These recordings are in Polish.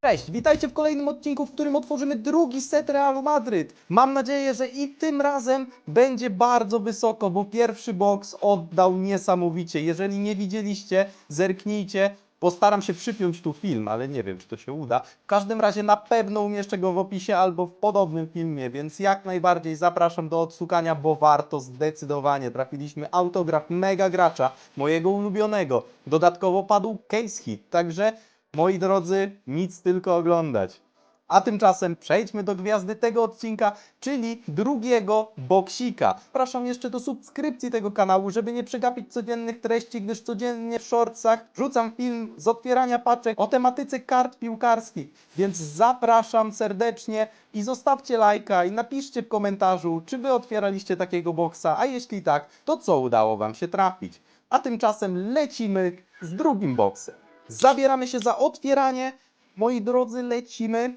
Cześć, witajcie w kolejnym odcinku, w którym otworzymy drugi set Realu Madryt. Mam nadzieję, że i tym razem będzie bardzo wysoko, bo pierwszy box oddał niesamowicie. Jeżeli nie widzieliście, zerknijcie. Postaram się przypiąć tu film, ale nie wiem, czy to się uda. W każdym razie na pewno umieszczę go w opisie albo w podobnym filmie, więc jak najbardziej zapraszam do odsłuchania, bo warto zdecydowanie. Trafiliśmy autograf mega gracza, mojego ulubionego. Dodatkowo padł case hit, także moi drodzy, nic tylko oglądać. A tymczasem przejdźmy do gwiazdy tego odcinka, czyli drugiego boksika. Zapraszam jeszcze do subskrypcji tego kanału, żeby nie przegapić codziennych treści, gdyż codziennie w shortsach wrzucam film z otwierania paczek o tematyce kart piłkarskich. Więc zapraszam serdecznie i zostawcie lajka i napiszcie w komentarzu, czy wy otwieraliście takiego boksa, a jeśli tak, to co udało wam się trafić. A tymczasem lecimy z drugim boksem. Zabieramy się za otwieranie. Moi drodzy, lecimy.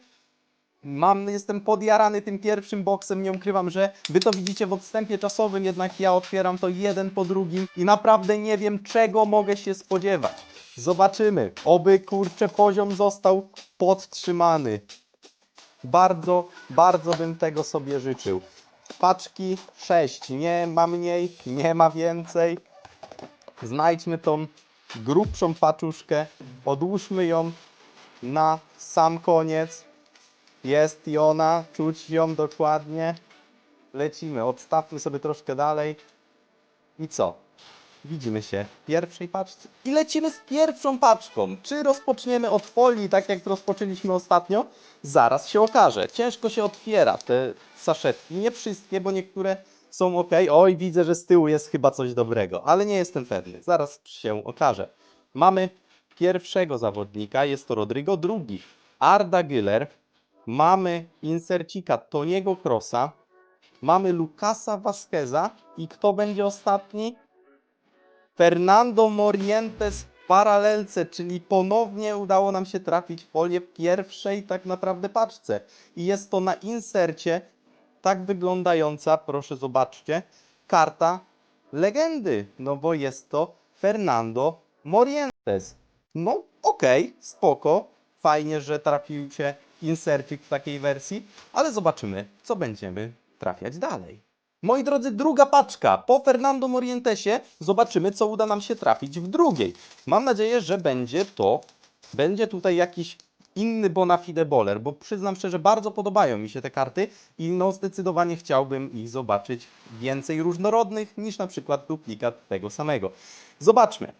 Mam, jestem podjarany tym pierwszym boksem, nie ukrywam, że wy to widzicie w odstępie czasowym, jednak ja otwieram to jeden po drugim i naprawdę nie wiem, czego mogę się spodziewać. Zobaczymy. Oby kurczę poziom został podtrzymany. Bardzo, bardzo bym tego sobie życzył. Paczki 6, nie ma mniej, nie ma więcej. Znajdźmy tą grubszą paczuszkę, odłóżmy ją na sam koniec. Jest i ona, czuć ją dokładnie. Lecimy, odstawmy sobie troszkę dalej. I co? Widzimy się w pierwszej paczce. I lecimy z pierwszą paczką. Czy rozpoczniemy od folii, tak jak rozpoczęliśmy ostatnio? Zaraz się okaże. Ciężko się otwiera te saszetki. Nie wszystkie, bo niektóre są ok. Oj, widzę, że z tyłu jest chyba coś dobrego, ale nie jestem pewny. Zaraz się okaże. Mamy pierwszego zawodnika, jest to Rodrigo. Drugi, Arda Güler. Mamy insercika Toniego Krosa. Mamy Lukasa Vasqueza. I kto będzie ostatni? Fernando Morientes w paralelce, czyli ponownie udało nam się trafić folię w pierwszej tak naprawdę paczce. I jest to na insercie tak wyglądająca, proszę zobaczcie, karta legendy, no bo jest to Fernando Morientes. No okej, spoko, fajnie, że trafił się insercik w takiej wersji, ale zobaczymy, co będziemy trafiać dalej. Moi drodzy, druga paczka. Po Fernando Morientesie zobaczymy, co uda nam się trafić w drugiej. Mam nadzieję, że będzie to, będzie tutaj jakiś inny bona fide bowler, bo przyznam szczerze, bardzo podobają mi się te karty i no zdecydowanie chciałbym ich zobaczyć więcej różnorodnych niż na przykład duplikat tego samego. Zobaczmy.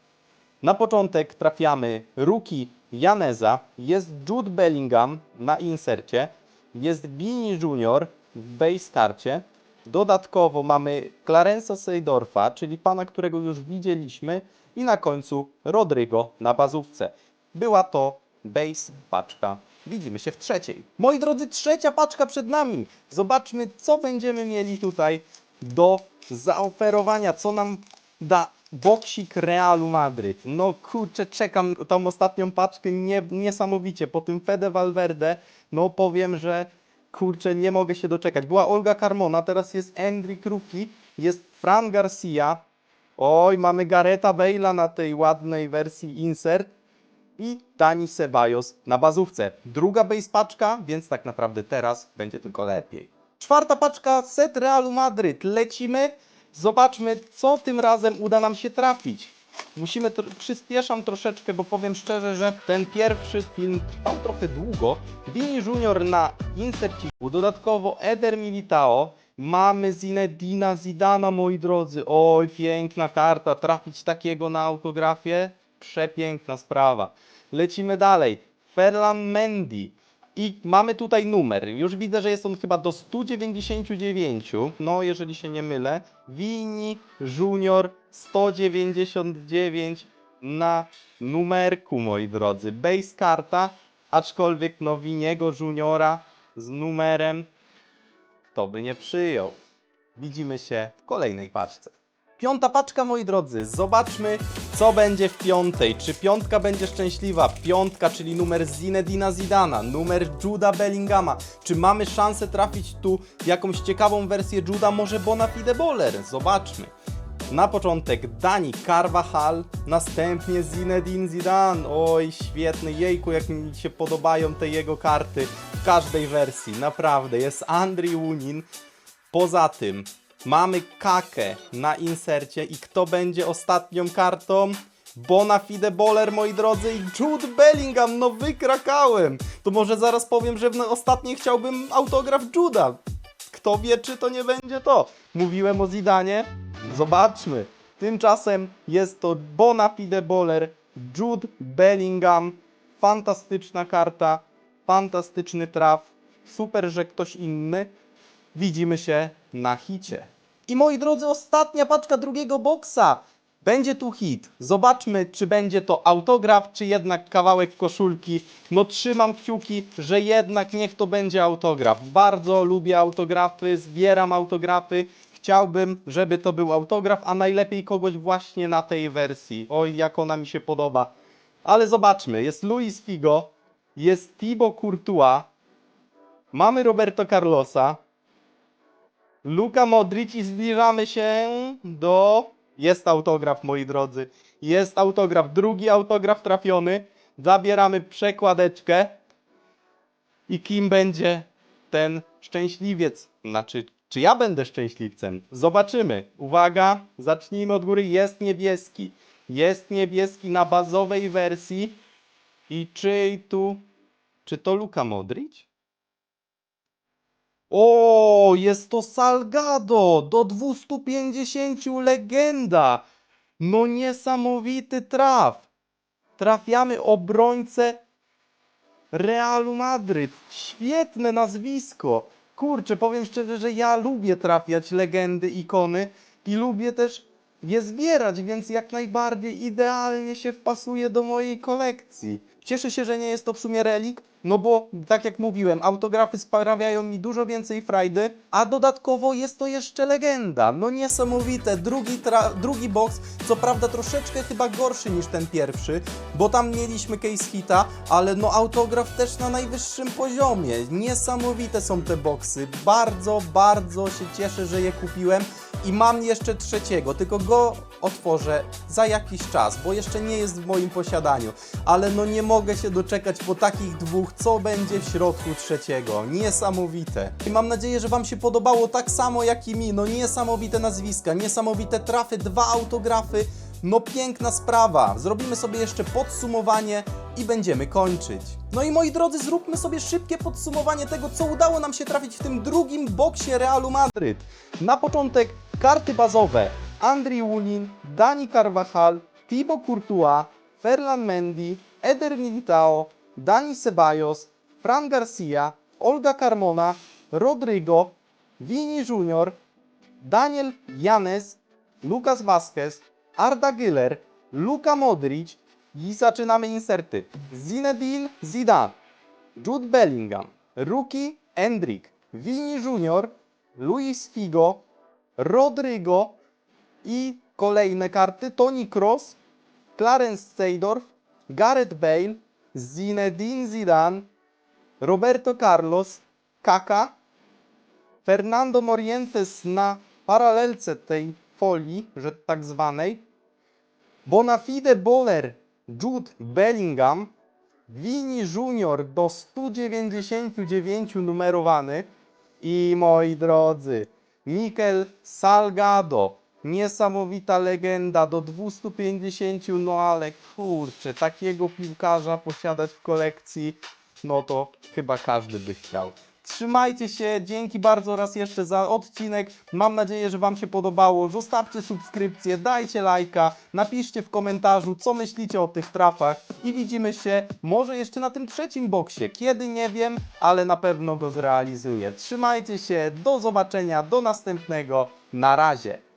Na początek trafiamy Ruki Janeza, jest Jude Bellingham na insercie, jest Bini Junior w base karcie, dodatkowo mamy Clarensa Seydorfa, czyli pana, którego już widzieliśmy i na końcu Rodrigo na bazówce. Była to base paczka. Widzimy się w trzeciej. Moi drodzy, trzecia paczka przed nami. Zobaczmy, co będziemy mieli tutaj do zaoferowania, co nam da boksik Realu Madryt. No kurczę, czekam tą ostatnią paczkę nie, niesamowicie. Po tym Fede Valverde, no powiem, że kurczę, nie mogę się doczekać. Była Olga Carmona, teraz jest Endrick Ruki, jest Fran Garcia. Oj, mamy Gareta Bale'a na tej ładnej wersji insert i Dani Ceballos na bazówce. Druga base paczka, więc tak naprawdę teraz będzie tylko lepiej. Czwarta paczka set Realu Madryt. Lecimy. Zobaczmy, co tym razem uda nam się trafić. Musimy, tr- przyspieszam troszeczkę, bo powiem szczerze, że ten pierwszy film trwał trochę długo. Vini Junior na inserciku, dodatkowo Eder Militao. Mamy Zinedina Zidana, moi drodzy. Oj, piękna karta. Trafić takiego na autografię? Przepiękna sprawa. Lecimy dalej. Ferland Mendy. I mamy tutaj numer. Już widzę, że jest on chyba do 199. No, jeżeli się nie mylę. Vini Junior 199 na numerku, moi drodzy. Base karta, aczkolwiek no Winiego Juniora z numerem kto by nie przyjął. Widzimy się w kolejnej paczce. Piąta paczka, moi drodzy. Zobaczmy, co będzie w piątej. Czy piątka będzie szczęśliwa? Piątka, czyli numer Zinedina Zidana, numer Juda Bellingama. Czy mamy szansę trafić tu jakąś ciekawą wersję Juda? Może Bona Fide Bowler? Zobaczmy. Na początek Dani Carvajal, następnie Zinedine Zidane. Oj, świetny, jejku, jak mi się podobają te jego karty w każdej wersji, naprawdę. Jest Andriy Unin. Poza tym mamy Kakę na insercie i kto będzie ostatnią kartą? Bona Fide Boller, moi drodzy, i Jude Bellingham, no wykrakałem. To może zaraz powiem, że w ostatniej chciałbym autograf Juda. Kto wie, czy to nie będzie to. Mówiłem o Zidanie. Zobaczmy. Tymczasem jest to Bona Fide Boller, Jude Bellingham. Fantastyczna karta, fantastyczny traf. Super, że ktoś inny. Widzimy się na hicie. I moi drodzy, ostatnia paczka drugiego boksa. Będzie tu hit. Zobaczmy, czy będzie to autograf, czy jednak kawałek koszulki. No trzymam kciuki, że jednak niech to będzie autograf. Bardzo lubię autografy, zbieram autografy. Chciałbym, żeby to był autograf, a najlepiej kogoś właśnie na tej wersji. Oj, jak ona mi się podoba. Ale zobaczmy, jest Luis Figo, jest Thibaut Courtois, mamy Roberto Carlosa, Luka Modric i zbliżamy się do... Jest autograf, moi drodzy. Jest autograf, drugi autograf trafiony. Zabieramy przekładeczkę. I kim będzie ten szczęśliwiec? Znaczy, czy ja będę szczęśliwcem? Zobaczymy. Uwaga, zacznijmy od góry. Jest niebieski. Jest niebieski na bazowej wersji. I czy tu... Czy to Luka Modric? O, jest to Salgado do 250 legenda. No niesamowity traf. Trafiamy obrońcę Realu Madryt. Świetne nazwisko. Kurczę, powiem szczerze, że ja lubię trafiać legendy, ikony i lubię też je zbierać, więc jak najbardziej idealnie się wpasuje do mojej kolekcji. Cieszę się, że nie jest to w sumie relik, no bo tak jak mówiłem, autografy sprawiają mi dużo więcej frajdy, a dodatkowo jest to jeszcze legenda. No niesamowite, drugi, drugi box, co prawda troszeczkę chyba gorszy niż ten pierwszy, bo tam mieliśmy case hita, ale no autograf też na najwyższym poziomie. Niesamowite są te boxy, bardzo, bardzo się cieszę, że je kupiłem. I mam jeszcze trzeciego, tylko go otworzę za jakiś czas, bo jeszcze nie jest w moim posiadaniu. Ale no nie mogę się doczekać po takich dwóch, co będzie w środku trzeciego. Niesamowite. I mam nadzieję, że Wam się podobało tak samo jak i mi. No niesamowite nazwiska, niesamowite trafy, dwa autografy. No piękna sprawa. Zrobimy sobie jeszcze podsumowanie i będziemy kończyć. No i moi drodzy, zróbmy sobie szybkie podsumowanie tego, co udało nam się trafić w tym drugim boksie Realu Madryt. Na początek karty bazowe. Andriy Unin, Dani Carvajal, Thibaut Courtois, Ferland Mendy, Eder Militao, Dani Ceballos, Fran Garcia, Olga Carmona, Rodrigo, Vini Junior, Daniel Janes, Lucas Vazquez, Arda Güler, Luka Modric i zaczynamy inserty. Zinedine Zidane, Jude Bellingham, Rookie Endrick, Vini Junior, Luis Figo, Rodrigo i kolejne karty Toni Kroos, Clarence Seedorf, Gareth Bale, Zinedine Zidane, Roberto Carlos, Kaka, Fernando Morientes na paralelce tej folii, że tak zwanej, Bonafide Boller, Jude Bellingham, Vini Junior do 199 numerowany i moi drodzy, Mikel Salgado, niesamowita legenda do 250, no ale kurczę, takiego piłkarza posiadać w kolekcji, no to chyba każdy by chciał. Trzymajcie się, dzięki bardzo raz jeszcze za odcinek. Mam nadzieję, że Wam się podobało. Zostawcie subskrypcję, dajcie lajka, napiszcie w komentarzu, co myślicie o tych trafach i widzimy się może jeszcze na tym trzecim boksie. Kiedy nie wiem, ale na pewno go zrealizuję. Trzymajcie się, do zobaczenia, do następnego. Na razie.